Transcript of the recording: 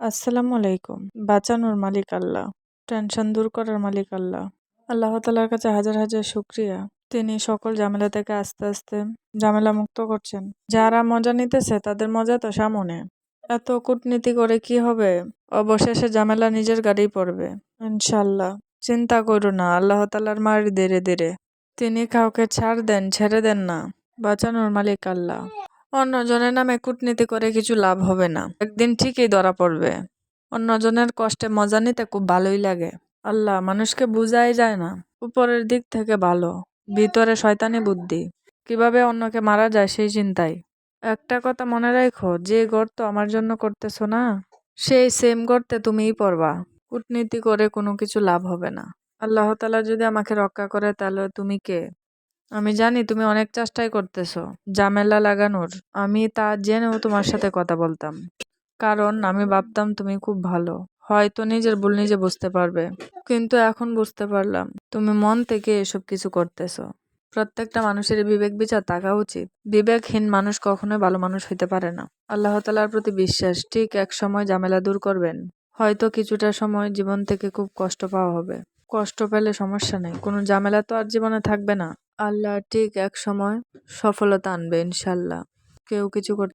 আসসালামু আলাইকুম। বাঁচানোর মালিক আল্লাহ, টেনশন দূর করার মালিক আল্লাহ। আল্লাহ তালার কাছে হাজার হাজার শুক্রিয়া। তিনি সকল ঝামেলা থেকে আস্তে আস্তে ঝামেলা মুক্ত করছেন। যারা মজা নিতেছে, তাদের মজা তো সামনে। এত কূটনীতি করে কি হবে? অবশেষে ঝামেলা নিজের গাড়ি পড়বে। ইনশাল্লাহ চিন্তা করো না, আল্লাহ তালার মার ধীরে ধীরে। তিনি কাউকে ছাড় দেন, ছেড়ে দেন না। বাঁচানোর মালিক আল্লাহ। অন্যজনের নামে কূটনীতি করে কিছু লাভ হবে না। একদিন ঠিকই ধরা পড়বে। অন্যজনের কষ্টে মজা নিতে খুব ভালোই লাগে। আল্লাহ মানুষকে বুঝাই যায় না। উপরের দিক থেকে ভালো, ভিতরে শয়তানি বুদ্ধি। কীভাবে অন্যকে মারা যায় সেই চিন্তায় একটা কথা মনে রাখো, যে গর্ত আমার জন্য করতেছো না, সেই সেম গর্তে তুমিই পড়বা। কূটনীতি করে কোনো কিছু লাভ হবে না। আল্লাহ তালা যদি আমাকে রক্ষা করে, তাহলে তুমি কে? আমি জানি তুমি অনেক চেষ্টাই করতেছো, ঝামেলা লাগানোর। আমি তা জেনেও তোমার সাথে কথা বলতাম। কারণ আমি ভাবতাম তুমি খুব ভালো। হয়তো নিজের ভুল নিজে বুঝতে পারবে। কিন্তু এখন বুঝতে পারলাম, তুমি মন থেকে এসব কিছু করতেছো। প্রত্যেকটা মানুষের বিবেক বিচার থাকা উচিত। বিবেকহীন মানুষ কখনোই ভালো মানুষ হইতে পারে না। আল্লাহ তালার প্রতি বিশ্বাস, ঠিক এক সময় ঝামেলা দূর করবেন। হয়তো কিছুটা সময় জীবন থেকে খুব কষ্ট পাওয়া হবে। কষ্ট পেলে সমস্যা নেই। কোনো ঝামেলা তো আর জীবনে থাকবে না। আল্লাহ ঠিক এক সময় সফলতা আনবে ইনশাল্লাহ। কেউ কিছু করতে